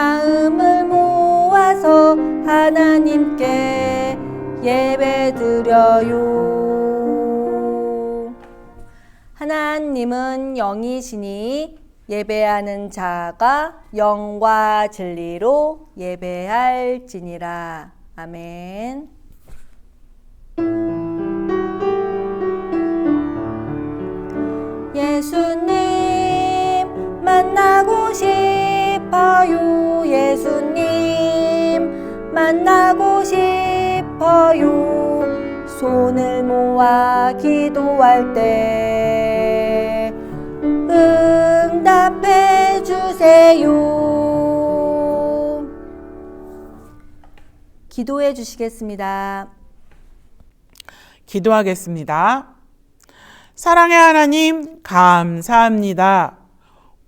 마음을 모아서 하나님께 예배 드려요. 하나님은 영이시니 예배하는 자가 영과 진리로 예배할지니라. 아멘. 예수님 만나고 싶 어요. 예수님 만나고 싶어요. 손을 모아 기도할 때 응답해 주세요. 기도해 주시겠습니다. 기도하겠습니다. 사랑의 하나님, 감사합니다.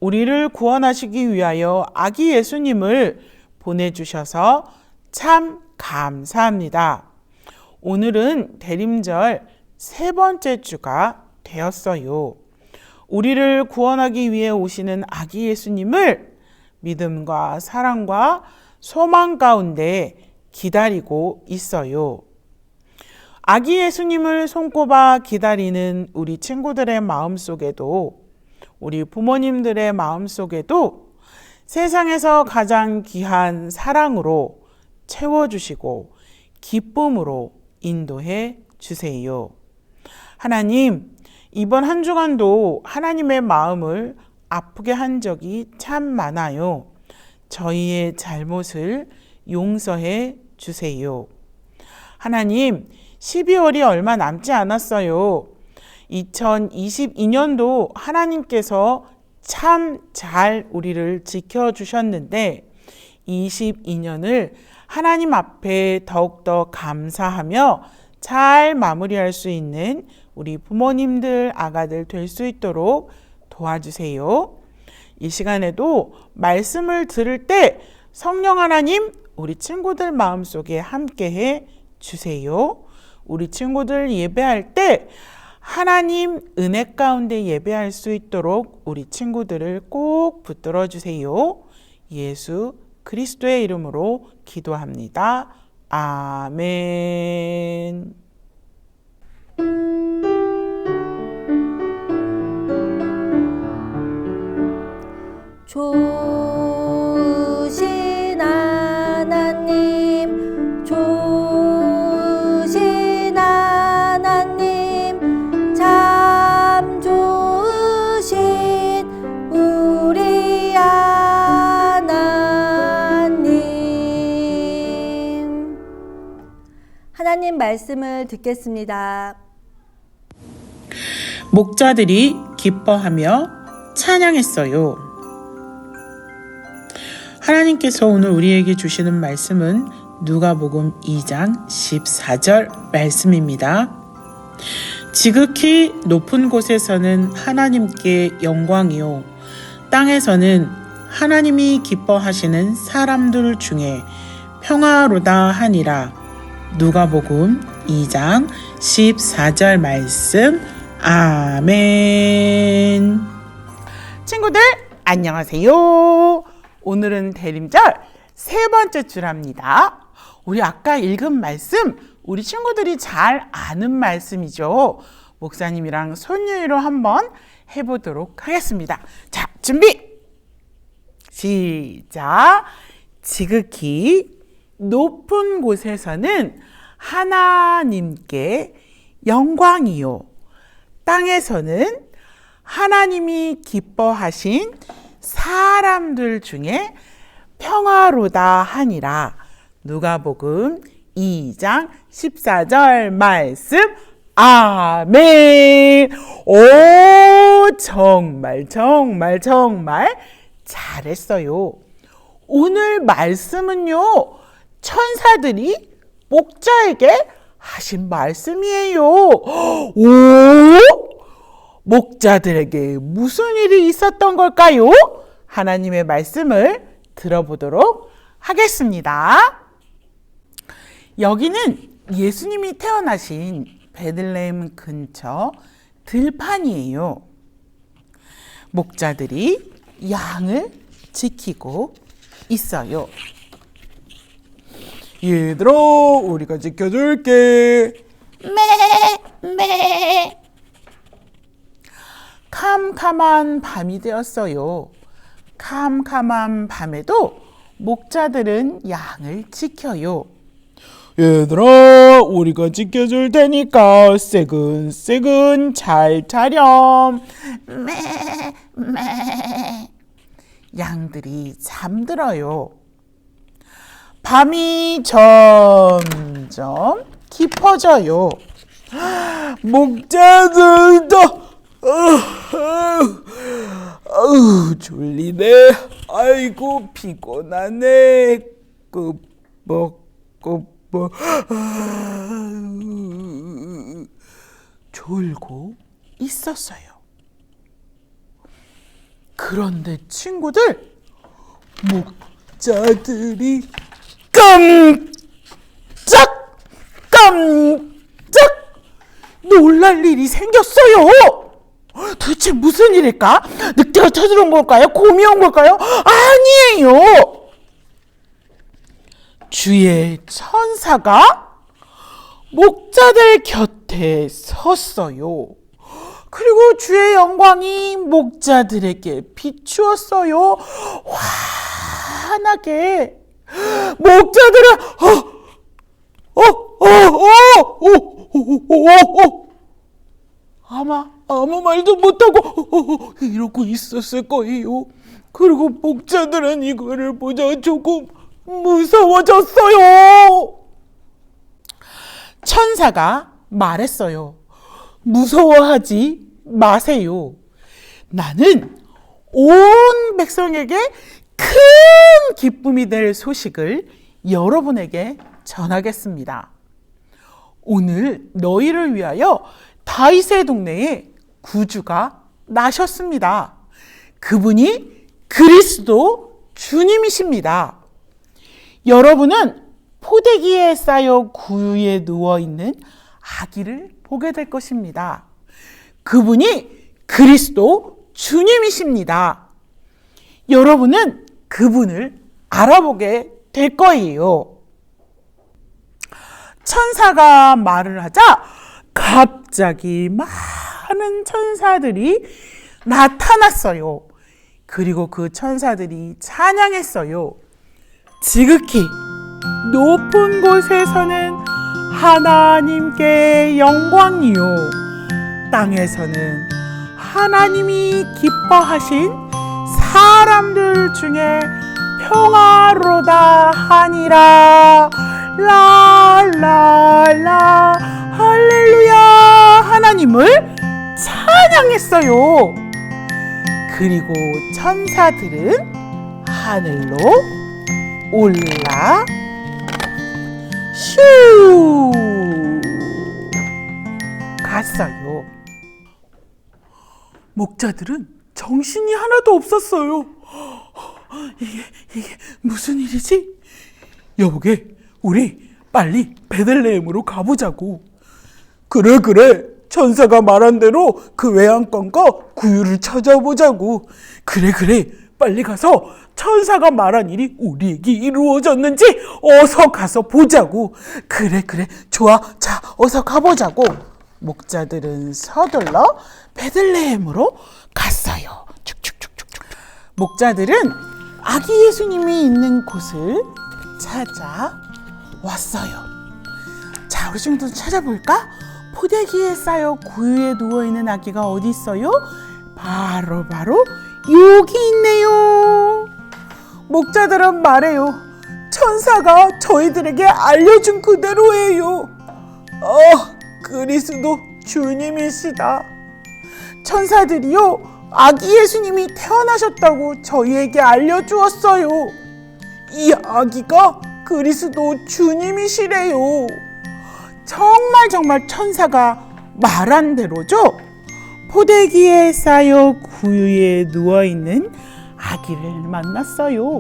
우리를 구원하시기 위하여 아기 예수님을 보내주셔서 참 감사합니다. 오늘은 대림절 세 번째 주가 되었어요. 우리를 구원하기 위해 오시는 아기 예수님을 믿음과 사랑과 소망 가운데 기다리고 있어요. 아기 예수님을 손꼽아 기다리는 우리 친구들의 마음 속에도 우리 부모님들의 마음 속에도 세상에서 가장 귀한 사랑으로 채워주시고 기쁨으로 인도해 주세요. 하나님, 이번 한 주간도 하나님의 마음을 아프게 한 적이 참 많아요. 저희의 잘못을 용서해 주세요. 하나님, 12월이 얼마 남지 않았어요. 2022년도 하나님께서 참 잘 우리를 지켜주셨는데 22년을 하나님 앞에 더욱더 감사하며 잘 마무리할 수 있는 우리 부모님들, 아가들 될 수 있도록 도와주세요. 이 시간에도 말씀을 들을 때 성령 하나님, 우리 친구들 마음속에 함께 해 주세요. 우리 친구들 예배할 때 하나님 은혜 가운데 예배할 수 있도록 우리 친구들을 꼭 붙들어 주세요. 예수 그리스도의 이름으로 기도합니다. 아멘. 좋 하나님 말씀을 듣겠습니다. 목자들이 기뻐하며 찬양했어요. 하나님께서 오늘 우리에게 주시는 말씀은 누가복음 2장 14절 말씀입니다. 지극히 높은 곳에서는 하나님께 영광이요 땅에서는 하나님이 기뻐하시는 사람들 중에 평화로다 하니라. 누가복음 2장 14절 말씀 아멘. 친구들 안녕하세요. 오늘은 대림절 세 번째 주랍니다. 우리 아까 읽은 말씀 우리 친구들이 잘 아는 말씀이죠. 목사님이랑 손유이로 한번 해보도록 하겠습니다. 자, 준비! 시작! 지극히 높은 곳에서는 하나님께 영광이요. 땅에서는 하나님이 기뻐하신 사람들 중에 평화로다 하니라. 누가복음 2장 14절 말씀. 아멘. 오, 정말, 정말, 정말 잘했어요. 오늘 말씀은요, 천사들이 목자에게 하신 말씀이에요. 오! 목자들에게 무슨 일이 있었던 걸까요? 하나님의 말씀을 들어보도록 하겠습니다. 여기는 예수님이 태어나신 베들레헴 근처 들판이에요. 목자들이 양을 지키고 있어요. 얘들아 우리가 지켜줄게 메메 캄캄한 밤이 되었어요. 캄캄한 밤에도 목자들은 양을 지켜요. 얘들아, 우리가 지켜줄 테니까 세근세근 잘 자렴. 메, 메. 양들이 잠들어요. 밤이 점점 깊어져요. 목자들도 아우 졸리네. 아이고 피곤하네. 아우, 졸고 있었어요. 그런데 친구들 목자들이 깜짝 깜짝 놀랄 일이 생겼어요. 도대체 무슨 일일까? 늑대가 쳐들어온 걸까요? 곰이 온 걸까요? 아니에요. 주의 천사가 목자들 곁에 섰어요. 그리고 주의 영광이 목자들에게 비추었어요. 환하게 목자들은 어, 어, 어, 어. 아마 아무 말도 못하고 이러고 있었을 거예요. 그리고 목자들은 이거를 보자 조금 무서워졌어요. 천사가 말했어요. 무서워하지 마세요. 나는 온 백성에게 큰 기쁨이 될 소식을 여러분에게 전하겠습니다. 오늘 너희를 위하여 다윗의 동네에 구주가 나셨습니다. 그분이 그리스도 주님이십니다. 여러분은 포대기에 쌓여 구유에 누워 있는 아기를 보게 될 것입니다. 그분이 그리스도 주님이십니다. 여러분은 그분을 알아보게 될 거예요. 천사가 말을 하자 갑자기 많은 천사들이 나타났어요. 그리고 그 천사들이 찬양했어요. 지극히 높은 곳에서는 하나님께 영광이요. 땅에서는 하나님이 기뻐하신 사람들 중에 평화로다 하니라. 라라라 할렐루야 하나님을 찬양했어요. 그리고 천사들은 하늘로 올라 슈 갔어요. 목자들은 정신이 하나도 없었어요. 이게 이게 무슨 일이지? 여보게 우리 빨리 베들레헴으로 가보자고. 그래 그래 천사가 말한 대로 그 외양간과 구유를 찾아보자고. 그래 그래 빨리 가서 천사가 말한 일이 우리에게 이루어졌는지 어서 가서 보자고. 그래 그래 좋아 자 어서 가보자고. 목자들은 서둘러 베들레헴으로 갔어요. 축축축축축. 목자들은 아기 예수님이 있는 곳을 찾아 왔어요. 자, 우리 좀더 찾아볼까? 포대기에 쌓여 구유에 누워 있는 아기가 어디 있어요? 바로 바로 여기 있네요. 목자들은 말해요. 천사가 저희들에게 알려준 그대로예요. 어, 그리스도 주님이시다. 천사들이요, 아기 예수님이 태어나셨다고 저희에게 알려주었어요. 이 아기가 그리스도 주님이시래요. 정말 정말 천사가 말한 대로죠. 포대기에 쌓여 구유에 누워 있는 아기를 만났어요.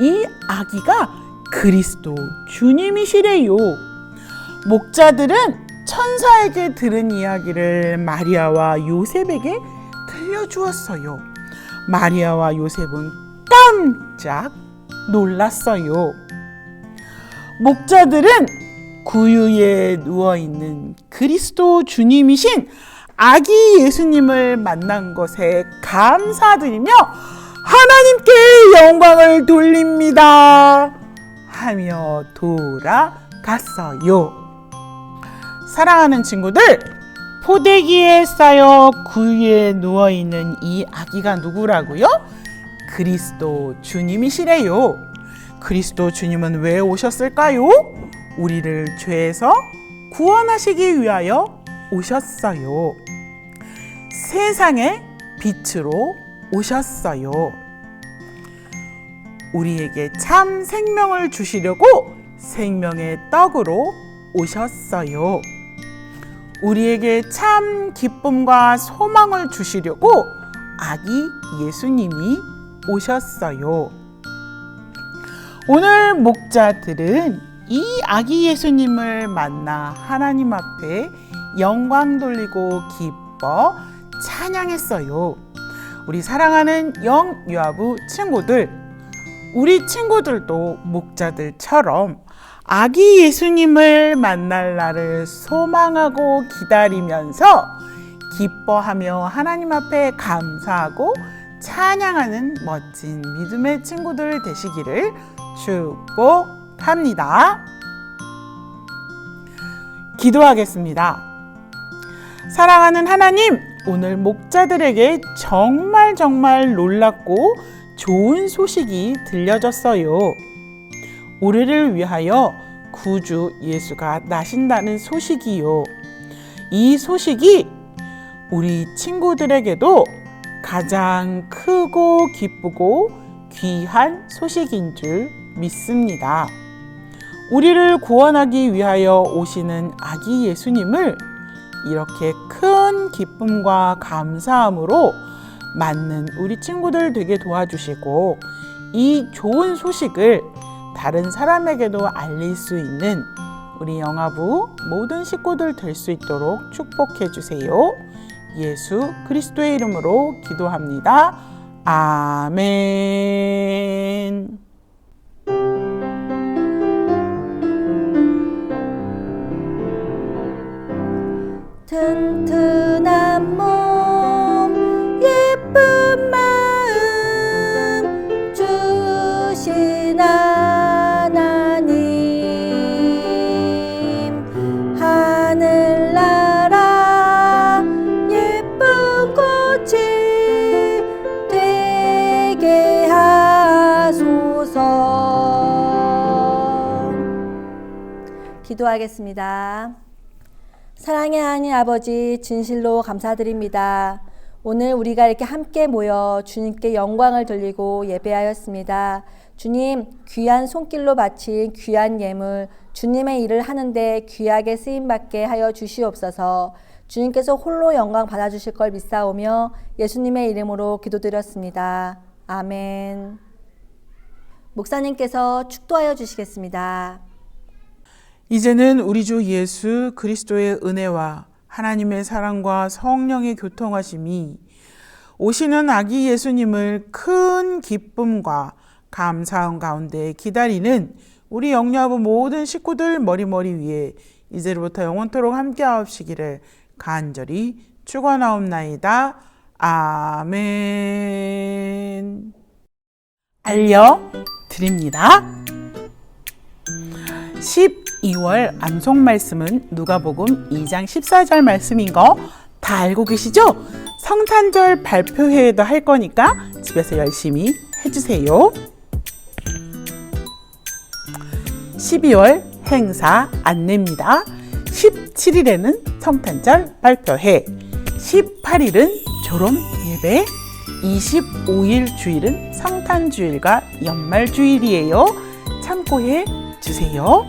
이 아기가 그리스도 주님이시래요. 목자들은 천사에게 들은 이야기를 마리아와 요셉에게 들려주었어요. 마리아와 요셉은 깜짝 놀랐어요. 목자들은 구유에 누워 있는 그리스도 주님이신 아기 예수님을 만난 것에 감사드리며 하나님께 영광을 돌립니다. 하며 돌아갔어요. 사랑하는 친구들, 포대기에 쌓여 구유에 누워 있는 이 아기가 누구라고요? 그리스도 주님이시래요. 그리스도 주님은 왜 오셨을까요? 우리를 죄에서 구원하시기 위하여 오셨어요. 세상의 빛으로 오셨어요. 우리에게 참 생명을 주시려고 생명의 떡으로 오셨어요. 우리에게 참 기쁨과 소망을 주시려고 아기 예수님이 오셨어요. 오늘 목자들은 이 아기 예수님을 만나 하나님 앞에 영광 돌리고 기뻐 찬양했어요. 우리 사랑하는 영유아부 친구들, 우리 친구들도 목자들처럼 아기 예수님을 만날 날을 소망하고 기다리면서 기뻐하며 하나님 앞에 감사하고 찬양하는 멋진 믿음의 친구들 되시기를 축복합니다. 기도하겠습니다. 사랑하는 하나님, 오늘 목자들에게 정말 정말 놀랍고 좋은 소식이 들려졌어요. 우리를 위하여 구주 예수가 나신다는 소식이요. 이 소식이 우리 친구들에게도 가장 크고 기쁘고 귀한 소식인 줄 믿습니다. 우리를 구원하기 위하여 오시는 아기 예수님을 이렇게 큰 기쁨과 감사함으로 맞는 우리 친구들 되게 도와주시고 이 좋은 소식을 다른 사람에게도 알릴 수 있는 우리 영화부 모든 식구들 될 수 있도록 축복해 주세요. 예수 그리스도의 이름으로 기도합니다. 아멘. 튼튼 기도하겠습니다. 사랑의 하나님 아버지 진실로 감사드립니다. 오늘 우리가 이렇게 함께 모여 주님께 영광을 돌리고 예배하였습니다. 주님 귀한 손길로 바친 귀한 예물 주님의 일을 하는데 귀하게 쓰임 받게 하여 주시옵소서. 주님께서 홀로 영광 받아 주실 걸 믿사오며 예수님의 이름으로 기도드렸습니다. 아멘. 목사님께서 축도하여 주시겠습니다. 이제는 우리 주 예수 그리스도의 은혜와 하나님의 사랑과 성령의 교통하심이 오시는 아기 예수님을 큰 기쁨과 감사함 가운데 기다리는 우리 영유아부 모든 식구들 머리머리 위에 이제로부터 영원토록 함께 하옵시기를 간절히 축원하옵나이다. 아멘. 알려 드립니다. 12월 암송 말씀은 누가복음 2장 14절 말씀인 거 다 알고 계시죠? 성탄절 발표회도 할 거니까 집에서 열심히 해주세요. 12월 행사 안내입니다. 17일에는 성탄절 발표회, 18일은 졸업 예배, 25일 주일은 성탄주일과 연말주일이에요. 참고해 주세요.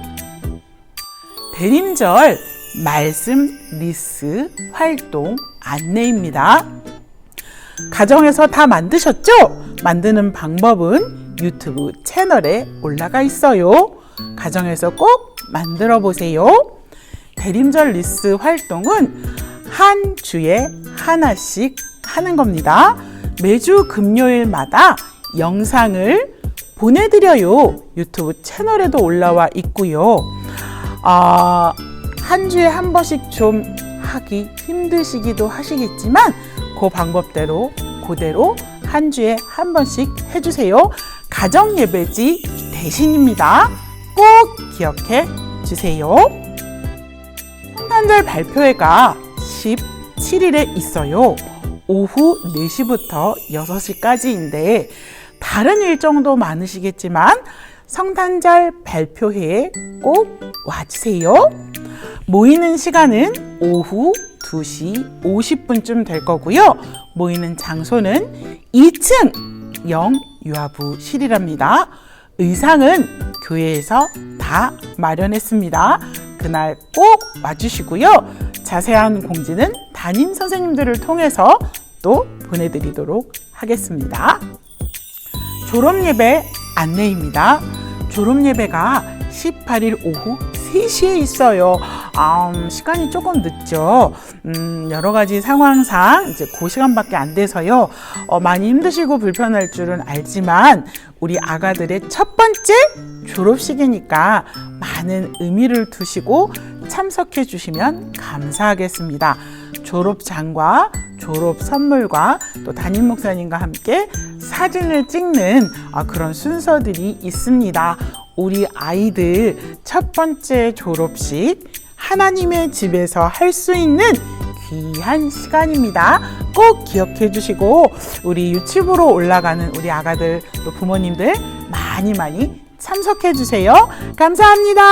대림절 말씀 리스 활동 안내입니다. 가정에서 다 만드셨죠? 만드는 방법은 유튜브 채널에 올라가 있어요. 가정에서 꼭 만들어 보세요. 대림절 리스 활동은 한 주에 하나씩 하는 겁니다. 매주 금요일마다 영상을 보내드려요. 유튜브 채널에도 올라와 있고요. 아, 한 주에 한 번씩 좀 하기 힘드시기도 하시겠지만 그 방법대로 그대로 한 주에 한 번씩 해주세요. 가정 예배지 대신입니다. 꼭 기억해 주세요. 성탄절 발표회가 17일에 있어요. 오후 4시부터 6시까지인데 다른 일정도 많으시겠지만 성탄절 발표회에 꼭 와주세요. 모이는 시간은 오후 2시 50분쯤 될 거고요. 모이는 장소는 2층 영유아부실이랍니다. 의상은 교회에서 다 마련했습니다. 그날 꼭 와주시고요. 자세한 공지는 담임 선생님들을 통해서 또 보내드리도록 하겠습니다. 졸업 예배 안내입니다. 졸업 예배가 18일 오후 3시에 있어요. 아, 음, 시간이 조금 늦죠. 음, 여러 가지 상황상 이제 그 시간밖에 안 돼서요. 어, 많이 힘드시고 불편할 줄은 알지만 우리 아가들의 첫 번째 졸업식이니까 많은 의미를 두시고 참석해 주시면 감사하겠습니다. 졸업장과 졸업 선물과 또 담임 목사님과 함께 사진을 찍는 아, 그런 순서들이 있습니다. 우리 아이들 첫 번째 졸업식 하나님의 집에서 할 수 있는 귀한 시간입니다. 꼭 기억해 주시고 우리 유튜브로 올라가는 우리 아가들 또 부모님들 많이 많이 참석해 주세요. 감사합니다.